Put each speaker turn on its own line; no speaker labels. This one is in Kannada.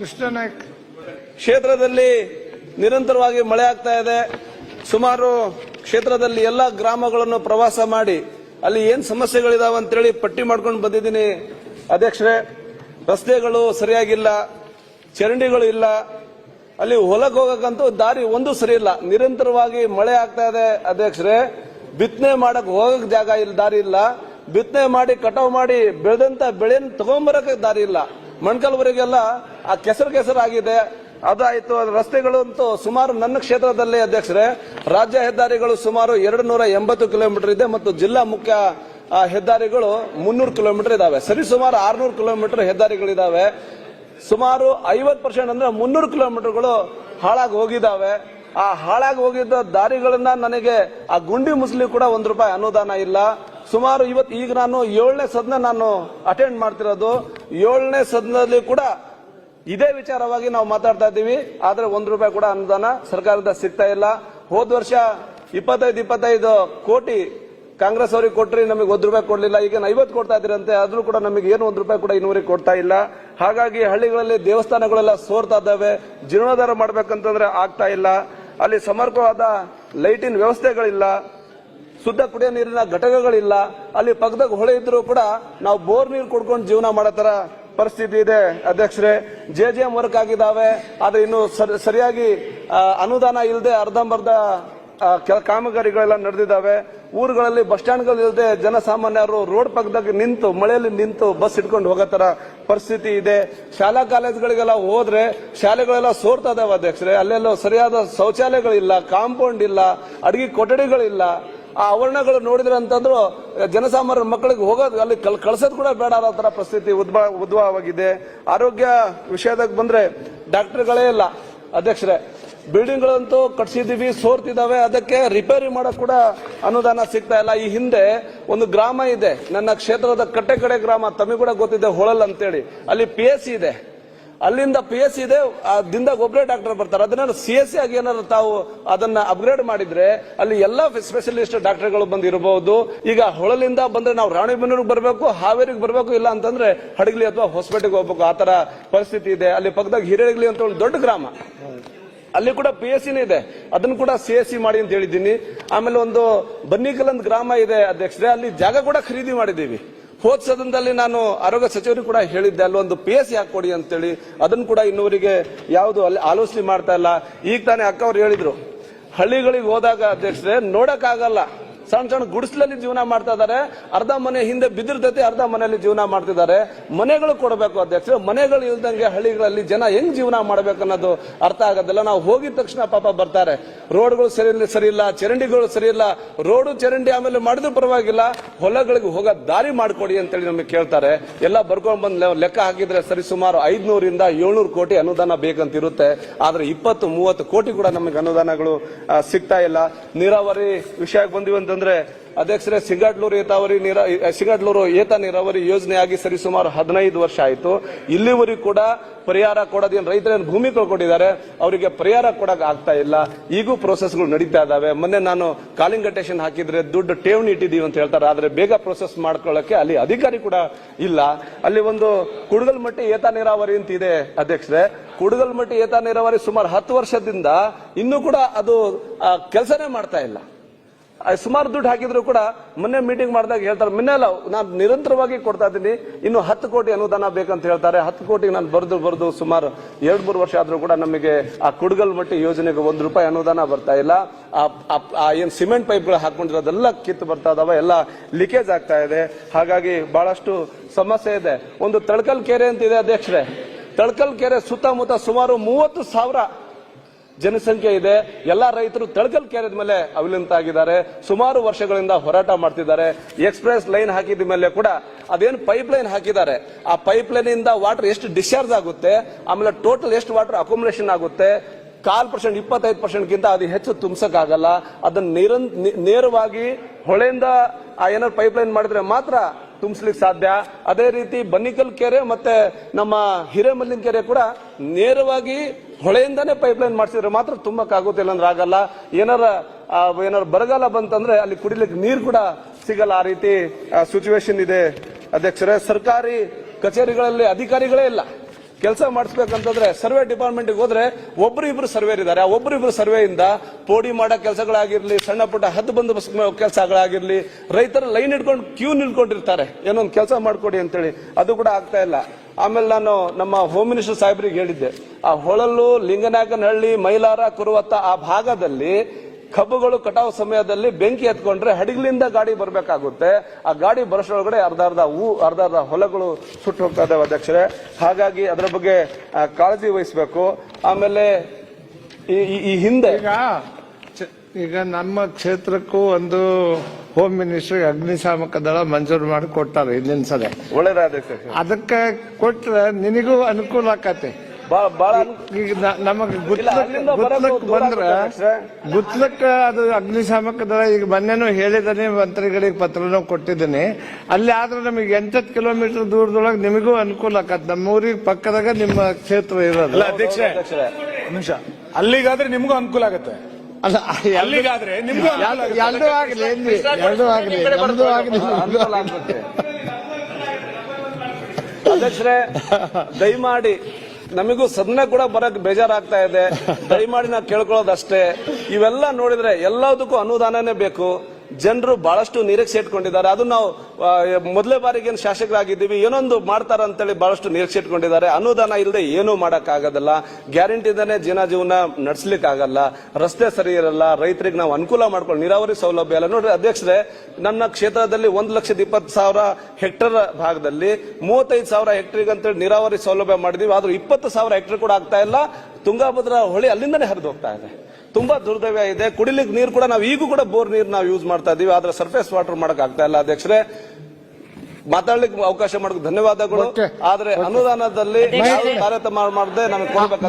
ಕೃಷ್ಣ
ಕ್ಷೇತ್ರದಲ್ಲಿ ನಿರಂತರವಾಗಿ ಮಳೆ ಆಗ್ತಾ ಇದೆ. ಸುಮಾರು ಕ್ಷೇತ್ರದಲ್ಲಿ ಎಲ್ಲ ಗ್ರಾಮಗಳನ್ನು ಪ್ರವಾಸ ಮಾಡಿ ಅಲ್ಲಿ ಏನ್ ಸಮಸ್ಯೆಗಳಿದಾವೆ ಅಂತೇಳಿ ಪಟ್ಟಿ ಮಾಡ್ಕೊಂಡು ಬಂದಿದ್ದೀನಿ. ಅಧ್ಯಕ್ಷರೇ, ರಸ್ತೆಗಳು ಸರಿಯಾಗಿಲ್ಲ, ಚರಂಡಿಗಳು ಇಲ್ಲ. ಅಲ್ಲಿ ಹೊಲಕ್ಕೆ ಹೋಗಕ್ಕಂತೂ ದಾರಿ ಒಂದು ಸರಿ ಇಲ್ಲ. ನಿರಂತರವಾಗಿ ಮಳೆ ಆಗ್ತಾ ಇದೆ. ಅಧ್ಯಕ್ಷರೇ, ಬಿತ್ತನೆ ಮಾಡಕ್ ಹೋಗಕ್ ಜಾಗ ಇಲ್ಲ, ದಾರಿ ಇಲ್ಲ. ಬಿತ್ತನೆ ಮಾಡಿ, ಕಟಾವು ಮಾಡಿ ಬೆಳೆದಂತ ಬೆಳೆಯನ್ನು ತಗೊಂಬರಕ್ಕೆ ದಾರಿ ಇಲ್ಲ. ಮಣ್ಕಲ್ವರೆಗೆಲ್ಲ ಆ ಕೆಸರು ಕೆಸರಾಗಿದೆ. ಅದಾಯ್ತು, ಅದು ರಸ್ತೆಗಳು ಅಂತೂ ಸುಮಾರು ನನ್ನ ಕ್ಷೇತ್ರದಲ್ಲಿ ಅಧ್ಯಕ್ಷರೇ. ರಾಜ್ಯ ಹೆದ್ದಾರಿಗಳು ಸುಮಾರು ಎರಡು ನೂರ ಎಂಬತ್ತು ಕಿಲೋಮೀಟರ್ ಇದೆ ಮತ್ತು ಜಿಲ್ಲಾ ಮುಖ್ಯ ಹೆದ್ದಾರಿಗಳು ಮುನ್ನೂರು ಕಿಲೋಮೀಟರ್ ಇದಾವೆ. ಸರಿ, ಸುಮಾರು ಆರ್ನೂರು ಕಿಲೋಮೀಟರ್ ಹೆದ್ದಾರಿಗಳಿದಾವೆ. ಸುಮಾರು ಐವತ್ ಪರ್ಸೆಂಟ್ ಅಂದ್ರೆ ಮುನ್ನೂರು ಕಿಲೋಮೀಟರ್ಗಳು ಹಾಳಾಗಿ ಹೋಗಿದಾವೆ. ಆ ಹಾಳಾಗಿ ಹೋಗಿದ್ದ ದಾರಿಗಳನ್ನ ನನಗೆ ಆ ಗುಂಡಿ ಮುಸ್ಲಿ ಕೂಡ ಒಂದು ರೂಪಾಯಿ ಅನುದಾನ ಇಲ್ಲ. ಸುಮಾರು ಇವತ್ತು ಈಗ ನಾನು ಏಳನೇ ಸದನ ನಾನು ಅಟೆಂಡ್ ಮಾಡ್ತಿರೋದು. ಏಳನೇ ಸದನದಲ್ಲಿ ಕೂಡ ಇದೇ ವಿಚಾರವಾಗಿ ನಾವು ಮಾತಾಡ್ತಾ ಇದ್ದೀವಿ. ಆದ್ರೆ ಒಂದ್ ರೂಪಾಯಿ ಕೂಡ ಅನುದಾನ ಸರ್ಕಾರದಿಂದ ಸಿಗ್ತಾ ಇಲ್ಲ. ಹೋದ ವರ್ಷ ಇಪ್ಪತ್ತೈದು ಇಪ್ಪತ್ತೈದು ಕೋಟಿ ಕಾಂಗ್ರೆಸ್ ಅವರಿಗೆ ಕೊಟ್ಟರೆ ನಮಗೆ ಒಂದ್ ರೂಪಾಯಿ ಕೊಡ್ಲಿಲ್ಲ. ಈಗ ಐವತ್ತು ಕೊಡ್ತಾ ಇದ್ರಂತೆ ಆದ್ರೂ ಕೂಡ ನಮಗೆ ಏನು ಒಂದ್ ರೂಪಾಯಿ ಕೂಡ ಇನ್ನೂರಿಗೆ ಕೊಡ್ತಾ ಇಲ್ಲ. ಹಾಗಾಗಿ ಹಳ್ಳಿಗಳಲ್ಲಿ ದೇವಸ್ಥಾನಗಳೆಲ್ಲ ಸೋರ್ತಾ ಇದ್ದಾವೆ. ಜೀರ್ಣೋದ್ಧಾರ ಮಾಡ್ಬೇಕಂತಂದ್ರೆ ಆಗ್ತಾ ಇಲ್ಲ. ಅಲ್ಲಿ ಸಮರ್ಪಕವಾದ ಲೈಟಿನ ವ್ಯವಸ್ಥೆಗಳಿಲ್ಲ. ಶುದ್ಧ ಕುಡಿಯೋ ನೀರಿನ ಘಟಕಗಳಿಲ್ಲ. ಅಲ್ಲಿ ಪಕ್ಕದಾಗ ಹೊಳೆ ಇದ್ರೂ ಕೂಡ ನಾವು ಬೋರ್ ನೀರು ಕುಡ್ಕೊಂಡು ಜೀವನ ಮಾಡತರ ಪರಿಸ್ಥಿತಿ ಇದೆ ಅಧ್ಯಕ್ಷರೇ. ಜೆ ಜೆ ಎಂ ವರ್ಕ್ ಆಗಿದ್ದಾವೆ. ಆದ್ರೆ ಇನ್ನು ಸರಿ- ಸರಿಯಾಗಿ ಅನುದಾನ ಇಲ್ಲದೆ ಅರ್ಧಂಬರ್ಧ ಕೆಲ ಕಾಮಗಾರಿಗಳೆಲ್ಲ ನಡೆದಿದ್ದಾವೆ. ಊರುಗಳಲ್ಲಿ ಬಸ್ ಸ್ಟ್ಯಾಂಡ್ಗಳು ಇಲ್ಲದೆ ಜನಸಾಮಾನ್ಯರು ರೋಡ್ ಪಕ್ಕದಾಗ ನಿಂತು, ಮಳೆಯಲ್ಲಿ ನಿಂತು ಬಸ್ ಇಟ್ಕೊಂಡು ಹೋಗೋ ತರ ಪರಿಸ್ಥಿತಿ ಇದೆ. ಶಾಲಾ ಕಾಲೇಜುಗಳಿಗೆಲ್ಲ ಹೋದ್ರೆ ಶಾಲೆಗಳೆಲ್ಲ ಸೋರ್ತಾ ಇದಾವೆ ಅಧ್ಯಕ್ಷರೇ. ಅಲ್ಲೆಲ್ಲ ಸರಿಯಾದ ಶೌಚಾಲಯಗಳಿಲ್ಲ, ಕಾಂಪೌಂಡ್ ಇಲ್ಲ, ಅಡಿಗೆ ಕೊಠಡಿಗಳಿಲ್ಲ. ಆ ಆವರಣಗಳು ನೋಡಿದ್ರೆ ಅಂತಂದ್ರು, ಜನಸಾಮಾನ್ಯರ ಮಕ್ಕಳಿಗೆ ಹೋಗೋದು, ಅಲ್ಲಿ ಕಲ್ ಕಳ್ಸೋದು ಕೂಡ ಬೇಡ ಅನ್ನೋ ತರ ಪರಿಸ್ಥಿತಿ ಉದ್ಭವ ಉದ್ಭವವಾಗಿದೆ. ಆರೋಗ್ಯ ವಿಷಯದಾಗ ಬಂದ್ರೆ ಡಾಕ್ಟರ್ಗಳೇ ಇಲ್ಲ. ಅಧ್ಯಕ್ಷರೇ, ಬಿಲ್ಡಿಂಗ್ಗಳಂತೂ ಕಟ್ಸಿದೀವಿ ಸೋರ್ತಿದ್ದಾವೆ ಅದಕ್ಕೆ ರಿಪೇರಿ ಮಾಡಕ್ ಕೂಡ ಅನುದಾನ ಸಿಗ್ತಾ ಇಲ್ಲ. ಈ ಹಿಂದೆ ಒಂದು ಗ್ರಾಮ ಇದೆ. ನನ್ನ ಕ್ಷೇತ್ರದ ಕಟ್ಟೆ ಕಡೆ ಗ್ರಾಮ ತಮಿಗೂಡ ಕೂಡ ಗೊತ್ತಿದೆ, ಹೊಳಲ್ ಅಂತೇಳಿ. ಅಲ್ಲಿ ಪಿ ಇದೆ. ಅಲ್ಲಿಂದ ಪಿ ಎಸ್ ಇದೆ ದಿಂದ ಒಬ್ಬರೇ ಡಾಕ್ಟರ್ ಬರ್ತಾರೆ. ಅದನ್ನ ಸಿ ಎಸ್ ಸಿ ಆಗಿ ಏನಾದ್ರು ತಾವು ಅದನ್ನ ಅಪ್ಗ್ರೇಡ್ ಮಾಡಿದ್ರೆ ಅಲ್ಲಿ ಎಲ್ಲಾ ಸ್ಪೆಷಲಿಸ್ಟ್ ಡಾಕ್ಟರ್ಗಳು ಬಂದಿರಬಹುದು ಈಗ ಹೊಳಲಿಂದ ಬಂದ್ರೆ ನಾವು ರಾಣಿಬೆನ್ನೂರಿಗೆ ಬರಬೇಕು, ಹಾವೇರಿಗೆ ಬರಬೇಕು, ಇಲ್ಲ ಅಂತಂದ್ರೆ ಹಡಗಲಿ ಅಥವಾ ಹೊಸಪೇಟೆಗೆ ಹೋಗ್ಬೇಕು. ಆ ತರ ಪರಿಸ್ಥಿತಿ ಇದೆ. ಅಲ್ಲಿ ಪಕ್ಕದಾಗ ಹಿರೇಗ್ಲಿ ಅಂತ ಒಂದು ದೊಡ್ಡ ಗ್ರಾಮ. ಅಲ್ಲಿ ಕೂಡ ಪಿ ಎಸ್ ಸಿನೇ ಇದೆ. ಅದನ್ನು ಕೂಡ ಸಿ ಎಸ್ ಸಿ ಮಾಡಿ ಅಂತ ಹೇಳಿದ್ದೀನಿ. ಆಮೇಲೆ ಒಂದು ಬನ್ನಿಕಲ್ ಗ್ರಾಮ ಇದೆ ಅಧ್ಯಕ್ಷರೇ. ಅಲ್ಲಿ ಜಾಗ ಕೂಡ ಖರೀದಿ ಮಾಡಿದ್ದೀವಿ. ಹೋದ್ ಸದನದಲ್ಲಿ ನಾನು ಆರೋಗ್ಯ ಸಚಿವರಿಗೆ ಕೂಡ ಹೇಳಿದ್ದೆ ಅಲ್ಲೊಂದು ಪಿ ಎಸ್ ಯಾಕೆ ಕೊಡಿ ಅಂತೇಳಿ. ಅದನ್ನು ಕೂಡ ಇನ್ನೂರಿಗೆ ಯಾವುದು ಅಲ್ಲಿ ಆಲೋಚನೆ ಮಾಡ್ತಾ ಇಲ್ಲ. ಈಗ ತಾನೇ ಅಕ್ಕ ಅವ್ರು ಹೇಳಿದ್ರು, ಹಳ್ಳಿಗಳಿಗೆ ಹೋದಾಗ ಅಧ್ಯಕ್ಷರೇ, ನೋಡಕ್ಕಾಗಲ್ಲ. ಸಣ್ಣ ಸಣ್ಣ ಗುಡಿಸ್ಲಲ್ಲಿ ಜೀವನ ಮಾಡ್ತಾ ಇದಾರೆ ಅರ್ಧ ಮನೆ ಹಿಂದೆ ಬಿದ್ದಿರ್ತೈತಿ ಅರ್ಧ ಮನೆಯಲ್ಲಿ ಜೀವನ ಮಾಡ್ತಿದ್ದಾರೆ ಮನೆಗಳು ಕೊಡಬೇಕು ಅಧ್ಯಕ್ಷ ಮನೆಗಳು ಇಲ್ದಂಗೆ ಹಳ್ಳಿಗಳಲ್ಲಿ ಜನ ಹೆಂಗ್ ಜೀವನ ಮಾಡ್ಬೇಕು ಅನ್ನೋದು ಅರ್ಥ ಆಗೋದಿಲ್ಲ. ನಾವು ಹೋಗಿದ ತಕ್ಷಣ ಪಾಪ ಬರ್ತಾರೆ. ರೋಡ್ಗಳು ಸರಿ ಸರಿ ಇಲ್ಲ, ಚರಂಡಿಗಳು ಸರಿ ಇಲ್ಲ. ರೋಡು ಚರಂಡಿ ಆಮೇಲೆ ಮಾಡಿದ್ರು ಪರವಾಗಿಲ್ಲ. ಹೊಲಗಳಿಗೆ ಹೋಗೋ ದಾರಿ ಮಾಡ್ಕೊಡಿ ಅಂತೇಳಿ ನಮಗೆ ಕೇಳ್ತಾರೆ. ಎಲ್ಲ ಬರ್ಕೊಂಡ್ ಬಂದ್ ಲೆಕ್ಕ ಹಾಕಿದ್ರೆ ಸರಿ ಸುಮಾರು ಐದ್ನೂರಿಂದ ಏಳ್ನೂರು ಕೋಟಿ ಅನುದಾನ ಬೇಕಂತ ಇರುತ್ತೆ ಆದ್ರೆ ಇಪ್ಪತ್ತು, ಮೂವತ್ತು ಕೋಟಿ ಕೂಡ ನಮಗೆ ಅನುದಾನಗಳು ಸಿಗ್ತಾ ಇಲ್ಲ. ನೀರಾವರಿ ವಿಷಯಕ್ಕೆ ಬಂದಿವೆ ಅಧ್ಯಕ್ಷರೇ, ಸಿಂಗಾಡ್ಲೂರು ಏತಾವರಿ ನೀರ ಸಿಂಗಾಡ್ಲೂರು ಏತ ನೀರಾವರಿ ಯೋಜನೆ ಆಗಿ ಸರಿ ಸುಮಾರು ಹದಿನೈದು ವರ್ಷ ಆಯಿತು. ಇಲ್ಲಿವರೆಗೂ ಕೂಡ ಪರಿಹಾರ ಕೊಡೋದೇನು ರೈತರೇನು ಭೂಮಿ ಕಳ್ಕೊಂಡಿದ್ದಾರೆ, ಅವರಿಗೆ ಪರಿಹಾರ ಕೊಡಕ್ಕೆ ಆಗ್ತಾ ಇಲ್ಲ. ಈಗೂ ಪ್ರೋಸೆಸ್ಗಳು ನಡೀತಾ ಇದಾವೆ. ಮೊನ್ನೆ ನಾನು ಕಾಲಿಂಗ್ ಅಟೇಷನ್ ಹಾಕಿದ್ರೆ ದುಡ್ಡು ಠೇವಣಿ ಇಟ್ಟಿದ್ದೀವಿ ಅಂತ ಹೇಳ್ತಾರೆ. ಆದರೆ ಬೇಗ ಪ್ರೋಸೆಸ್ ಮಾಡ್ಕೊಳ್ಳೋಕೆ ಅಲ್ಲಿ ಅಧಿಕಾರಿ ಕೂಡ ಇಲ್ಲ. ಅಲ್ಲಿ ಒಂದು ಕುಡುಗಲ್ಮಟ್ಟಿ ಏತ ನೀರಾವರಿ ಅಂತ ಇದೆ ಅಧ್ಯಕ್ಷರೇ. ಕುಡುಗಲ್ಮಟ್ಟಿ ಏತ ನೀರಾವರಿ ಸುಮಾರು ಹತ್ತು ವರ್ಷದಿಂದ ಇನ್ನೂ ಕೂಡ ಅದು ಕೆಲಸನೇ ಮಾಡ್ತಾ ಇಲ್ಲ. ಸುಮಾರು ದುಡ್ಡು ಹಾಕಿದ್ರು ಕೂಡ ಮೊನ್ನೆ ಮೀಟಿಂಗ್ ಮಾಡಿದಾಗ ಹೇಳ್ತಾರೆ, ಮೊನ್ನೆ ಅಲ್ಲ, ನಾನು ನಿರಂತರವಾಗಿ ಕೊಡ್ತಾ ಇದ್ದೀನಿ, ಇನ್ನು ಹತ್ತು ಕೋಟಿ ಅನುದಾನ ಬೇಕಂತ ಹೇಳ್ತಾರೆ. ಹತ್ತು ಕೋಟಿಗೆ ನಾನು ಬರೆದು ಬರೆದು ಸುಮಾರು ಎರಡು ಮೂರು ವರ್ಷ ಆದರೂ ಕೂಡ ನಮಗೆ ಆ ಕುಡ್ಗಲ್ ಮಟ್ಟಿ ಯೋಜನೆಗೆ ಒಂದು ರೂಪಾಯಿ ಅನುದಾನ ಬರ್ತಾ ಇಲ್ಲ. ಆ- ಏನು ಸಿಮೆಂಟ್ ಪೈಪ್ಗಳು ಹಾಕೊಂಡಿರೋದೆಲ್ಲ ಕಿತ್ತು ಬರ್ತಾ ಇದಾವೆ, ಎಲ್ಲ ಲೀಕೇಜ್ ಆಗ್ತಾ ಇದೆ. ಹಾಗಾಗಿ ಬಹಳಷ್ಟು ಸಮಸ್ಯೆ ಇದೆ. ಒಂದು ತಳಕಲ್ ಕೆರೆ ಅಂತಿದೆ ಅಧ್ಯಕ್ಷರೇ. ತಳಕಲ್ ಕೆರೆ ಸುತ್ತಮುತ್ತ ಸುಮಾರು ಮೂವತ್ತು ಸಾವಿರ ಜನಸಂಖ್ಯೆ ಇದೆ, ಎಲ್ಲಾ ರೈತರು ತಳಕಲ್ ಕೆರೆದ ಮೇಲೆ ಅವಲಂಬಿತಾಗಿದ್ದಾರೆ ಸುಮಾರು ವರ್ಷಗಳಿಂದ ಹೋರಾಟ ಮಾಡ್ತಿದ್ದಾರೆ, ಎಕ್ಸ್ಪ್ರೆಸ್ ಲೈನ್ ಹಾಕಿದ ಮೇಲೆ ಕೂಡ ಅದೇನು ಪೈಪ್ ಲೈನ್ ಹಾಕಿದ್ದಾರೆ. ಆ ಪೈಪ್ ಲೈನ್ ಇಂದ ವಾಟರ್ ಎಷ್ಟು ಡಿಸ್ಚಾರ್ಜ್ ಆಗುತ್ತೆ, ಆಮೇಲೆ ಟೋಟಲ್ ಎಷ್ಟು ವಾಟರ್ ಅಕೊಮಡೇಷನ್ ಆಗುತ್ತೆ, ಕಾಲ್ ಪರ್ಸೆಂಟ್, ಇಪ್ಪತ್ತೈದು ಪರ್ಸೆಂಟ್ಗಿಂತ ಅದು ಹೆಚ್ಚು ತುಂಬಸಕ್ಕಾಗಲ್ಲ, ಅದನ್ನ ನೀರ ನೇರವಾಗಿ ಹೊಳೆಯಿಂದ ಆ ಏನಾದ್ರು ಪೈಪ್ ಲೈನ್ ಮಾಡಿದ್ರೆ ಮಾತ್ರ ತುಂಬಿಸ್ಲಿಕ್ಕೆ ಸಾಧ್ಯ. ಅದೇ ರೀತಿ ಬನ್ನಿಕಲ್ ಕೆರೆ ಮತ್ತೆ ನಮ್ಮ ಹಿರೇಮಲ್ಲಿನ ಕೆರೆ ಕೂಡ ನೇರವಾಗಿ ಹೊಳೆಯಿಂದಾನೇ ಪೈಪ್ಲೈನ್ ಮಾಡಿಸಿದ್ರೆ ಮಾತ್ರ ತುಂಬಕ್ಕಾಗುತ್ತಿಲ್ಲ ಅಂದ್ರೆ ಆಗಲ್ಲ. ಏನಾರ ಏನಾರ ಬರಗಾಲ ಬಂತಂದ್ರೆ ಅಲ್ಲಿ ಕುಡಿಲಿಕ್ಕೆ ನೀರು ಕೂಡ ಸಿಗಲ್ಲ ಆ ರೀತಿ ಸಿಚುವೇಶನ್ ಇದೆ. ಅಧ್ಯಕ್ಷರೇ, ಸರ್ಕಾರಿ ಕಚೇರಿಗಳಲ್ಲಿ ಅಧಿಕಾರಿಗಳೇ ಇಲ್ಲ. ಕೆಲಸ ಮಾಡಿಸ್ಬೇಕಂತಂದ್ರೆ ಸರ್ವೆ ಡಿಪಾರ್ಟ್ಮೆಂಟ್ಗೆ ಹೋದ್ರೆ ಒಬ್ರು ಇಬ್ರು ಸರ್ವೇರ್ ಇದ್ದಾರೆ. ಆ ಒಬ್ರು ಇಬ್ರು ಸರ್ವೆಯಿಂದ ಪೋಡಿ ಮಾಡೋ ಕೆಲಸಗಳಾಗಿರ್ಲಿ, ಸಣ್ಣ ಪುಟ್ಟ ಹದ್ದು ಬಂದು ಕೆಲಸಗಳಾಗಿರ್ಲಿ, ರೈತರು ಲೈನ್ ಇಟ್ಕೊಂಡು ಕ್ಯೂ ನಿಲ್ಕೊಂಡಿರ್ತಾರೆ. ಏನೊಂದು ಕೆಲಸ ಮಾಡ್ಕೊಡಿ ಅಂತೇಳಿ. ಅದು ಕೂಡ ಆಗ್ತಾ ಇಲ್ಲ. ಆಮೇಲೆ ನಾನು ನಮ್ಮ ಹೋಮ್ ಮಿನಿಸ್ಟರ್ ಸಾಹೇಬ್ರಿಗೆ ಹೇಳಿದ್ದೆ. ಆ ಹೊಳಲು ಲಿಂಗನಾಯಕನಹಳ್ಳಿ ಮೈಲಾರ, ಕುರುವತ್ತ ಆ ಭಾಗದಲ್ಲಿ ಕಬ್ಬುಗಳು ಕಟಾವು ಸಮಯದಲ್ಲಿ ಬೆಂಕಿ ಎತ್ಕೊಂಡ್ರೆ ಹಡಗಲಿಂದ ಗಾಡಿ ಬರಬೇಕಾಗುತ್ತೆ. ಆ ಗಾಡಿ ಬರೋಷ್ರೊಳಗಡೆ ಅರ್ಧ ಅರ್ಧ ಹೂ ಅರ್ಧ ಅರ್ಧ ಹೊಲಗಳು ಸುಟ್ಟು ಹೋಗ್ತಾ ಇದಾವೆ ಅಧ್ಯಕ್ಷರೇ. ಹಾಗಾಗಿ ಅದರ ಬಗ್ಗೆ ಕಾಳಜಿ ವಹಿಸಬೇಕು. ಆಮೇಲೆ ಈ- ಹಿಂದೆ
ಈಗ ನಮ್ಮ ಕ್ಷೇತ್ರಕ್ಕೂ ಒಂದು ಹೋಮ್ ಮಿನಿಸ್ಟರ್ ಅಗ್ನಿಶಾಮಕ ದಳ ಮಂಜೂರು ಮಾಡಿ ಕೊಟ್ಟಾರೆ ಹಿಂದಿನ ಸಲ
ಒಳ್ಳೆಯದಾದ
ಅದಕ್ಕೆ ಕೊಟ್ರೆ ನಿನಗೂ ಅನುಕೂಲ ಆಕತಿ
ಬಹಳ ಬಹಳ ಅನು-
ಈಗ ನ- ನಮಗೆ
ಇಲ್ಲ, ಅಲ್ಲಿಂದ ಬರೋದು
ಗುತ್ಲಕ್
ದೂರ
ಬಂದ್ರ ಗುತ್ಲಕ್ ಅದು ಅಗ್ನಿಶಾಮಕ ದಳ ಈಗ ಮೊನ್ನೆನೂ ಹೇಳಿದ್ದಾನೆ ಮಂತ್ರಿಗಳಿಗೆ ಪತ್ರನೂ ಕೊಟ್ಟಿದ್ದೀನಿ. ಅಲ್ಲಿ ಆದ್ರೆ ನಮಗೆ ಎಂಟತ್ತು ಕಿಲೋಮೀಟರ್ ದೂರದೊಳಗೆ ನಿಮಗೂ ಅನುಕೂಲ ಆಕತ್. ನಮ್ಮ ಊರಿಗೆ ಪಕ್ಕದಾಗ ನಿಮ್ಮ ಕ್ಷೇತ್ರ ಇರೋದು.
ಅಧ್ಯಕ್ಷ ಅಧ್ಯಕ್ಷರೇ ನಿಮಿಷ. ಅಲ್ಲಿಗಾದ್ರೆ ನಿಮಗೂ ಅನುಕೂಲ ಆಗತ್ತೆ.
ಅಲ್ಲ
ಅಲ್ಲಿಗಾದ್ರೆ ನಿಮ್ಗೂ ಅನುಕೂಲ ಆಗುತ್ತೆ.
ಎರಡೂ ಆಗಲಿ ಎರಡೂ ಆಗಲಿ ನಮ್ದು ಆಗಲಿ.
ಅನುಕೂಲ ಆಗುತ್ತೆ. ಅಧ್ಯಕ್ಷರೇ ದಯಮಾಡಿ ನಮಗೂ ಸದನ ಕೂಡ ಬರಕ್ ಬೇಜಾರಾಗ್ತಾ ಇದೆ. ದಯಮಾಡಿ ನಾವು ಕೇಳ್ಕೊಳ್ಳೋದಷ್ಟೇ. ಇವೆಲ್ಲ ನೋಡಿದ್ರೆ ಎಲ್ಲದಕ್ಕೂ ಅನುದಾನನೇ ಬೇಕು. ಜನರು ಬಹಳಷ್ಟು ನಿರೀಕ್ಷೆ ಇಟ್ಕೊಂಡಿದ್ದಾರೆ ಅದು ನಾವು ಮೊದಲೇ ಬಾರಿಗೆ ಏನು ಶಾಸಕರಾಗಿದ್ದೀವಿ, ಏನೊಂದು ಮಾಡ್ತಾರ ಅಂತೇಳಿ ಬಹಳಷ್ಟು ನಿರೀಕ್ಷೆ ಇಟ್ಕೊಂಡಿದ್ದಾರೆ ಅನುದಾನ ಇಲ್ಲದೆ ಏನೂ ಮಾಡೋಕ್ಕಾಗೋದಲ್ಲ. ಗ್ಯಾರಂಟಿದಾನೆ ಜನ ಜೀವನ ನಡೆಸ್ಲಿಕ್ಕಾಗಲ್ಲ. ರಸ್ತೆ ಸರಿ ಇರಲ್ಲ. ರೈತರಿಗೆ ನಾವು ಅನುಕೂಲ ಮಾಡ್ಕೊಂಡು ನೀರಾವರಿ ಸೌಲಭ್ಯ ಎಲ್ಲ. ನೋಡ್ರಿ, ಅಧ್ಯಕ್ಷರೇ, ನನ್ನ ಕ್ಷೇತ್ರದಲ್ಲಿ ಒಂದು ಲಕ್ಷದ ಇಪ್ಪತ್ತು ಸಾವಿರ ಹೆಕ್ಟರ್ ಭಾಗದಲ್ಲಿ ಮೂವತ್ತೈದು ಸಾವಿರ ಹೆಕ್ಟರ್ಗೆ ಅಂತೇಳಿ ನೀರಾವರಿ ಸೌಲಭ್ಯ ಮಾಡಿದೀವಿ. ಆದ್ರೂ ಇಪ್ಪತ್ತು ಸಾವಿರ ಹೆಕ್ಟರ್ ಕೂಡ ಆಗ್ತಾ ಇಲ್ಲ. ತುಂಗಾಭದ್ರಾ ಹೊಳಿ ಅಲ್ಲಿಂದನೇ ಹರಿದು ಹೋಗ್ತಾ ಇದೆ. ತುಂಬಾ ದುರ್ದವ್ಯ ಇದೆ. ಕುಡಿಲಿಕ್ಕೆ ನೀರು ಕೂಡ ನಾವು ಈಗೂ ಕೂಡ ಬೋರ್ ನೀರು ನಾವು ಯೂಸ್ ಮಾಡ್ತಾ ಇದೀವಿ. ಆದ್ರೆ ಸರ್ಫೇಸ್ ವಾಟರ್ ಮಾಡಕ್ ಆಗ್ತಾ ಇಲ್ಲ. ಅಧ್ಯಕ್ಷರೇ ಮಾತಾಡ್ಲಿಕ್ಕೆ ಅವಕಾಶ ಮಾಡೋಕೆ ಧನ್ಯವಾದಗಳು. ಆದ್ರೆ ಅನುದಾನದಲ್ಲಿ ತಾರತಮ್ಯ ಮಾಡದೆ ನಮಗೆ ಕೊಡ್ಬೇಕು